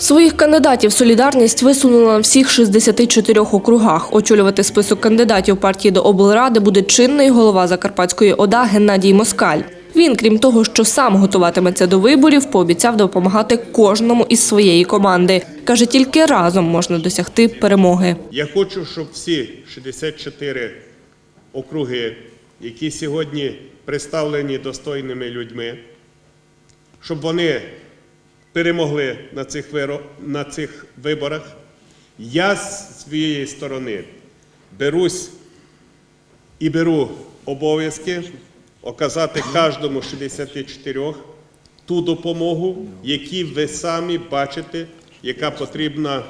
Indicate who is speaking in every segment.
Speaker 1: Своїх кандидатів солідарність висунула на всіх 64 округах. Очолювати список кандидатів партії до облради буде чинний голова Закарпатської ОДА Геннадій Москаль. Він, крім того, що сам готуватиметься до виборів, пообіцяв допомагати кожному із своєї команди. Каже, тільки разом можна досягти перемоги.
Speaker 2: Я хочу, щоб всі 64 округи, які сьогодні представлені достойними людьми, щоб вони перемогли на цих, виро- на цих виборах. Я з своєї сторони берусь і беру обов'язки оказати кожному 64 ту допомогу, які ви самі бачите, яка потрібна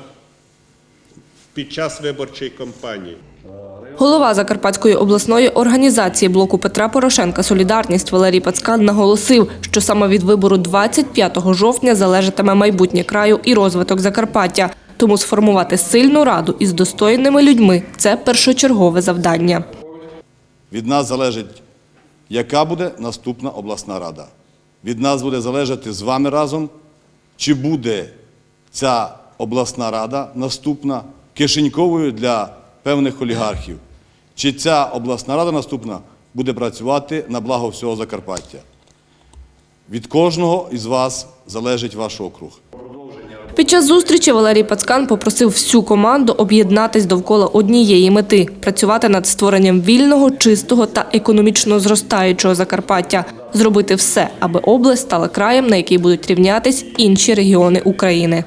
Speaker 2: під час виборчої кампанії.
Speaker 1: Голова Закарпатської обласної організації блоку Петра Порошенка Солідарність Валерій Пацкан наголосив, що саме від вибору 25 жовтня залежатиме майбутнє краю і розвиток Закарпаття. Тому сформувати сильну раду із достойними людьми це першочергове завдання.
Speaker 3: Від нас залежить, яка буде наступна обласна рада. Від нас буде залежати з вами разом, чи буде ця обласна рада наступна кишеньковою для певних олігархів, чи ця обласна рада наступна буде працювати на благо всього Закарпаття. Від кожного із вас залежить ваш округ.
Speaker 1: Під час зустрічі Валерій Пацкан попросив всю команду об'єднатись довкола однієї мети працювати над створенням вільного, чистого та економічно зростаючого Закарпаття, зробити все, аби область стала краєм, на який будуть рівнятись інші регіони України.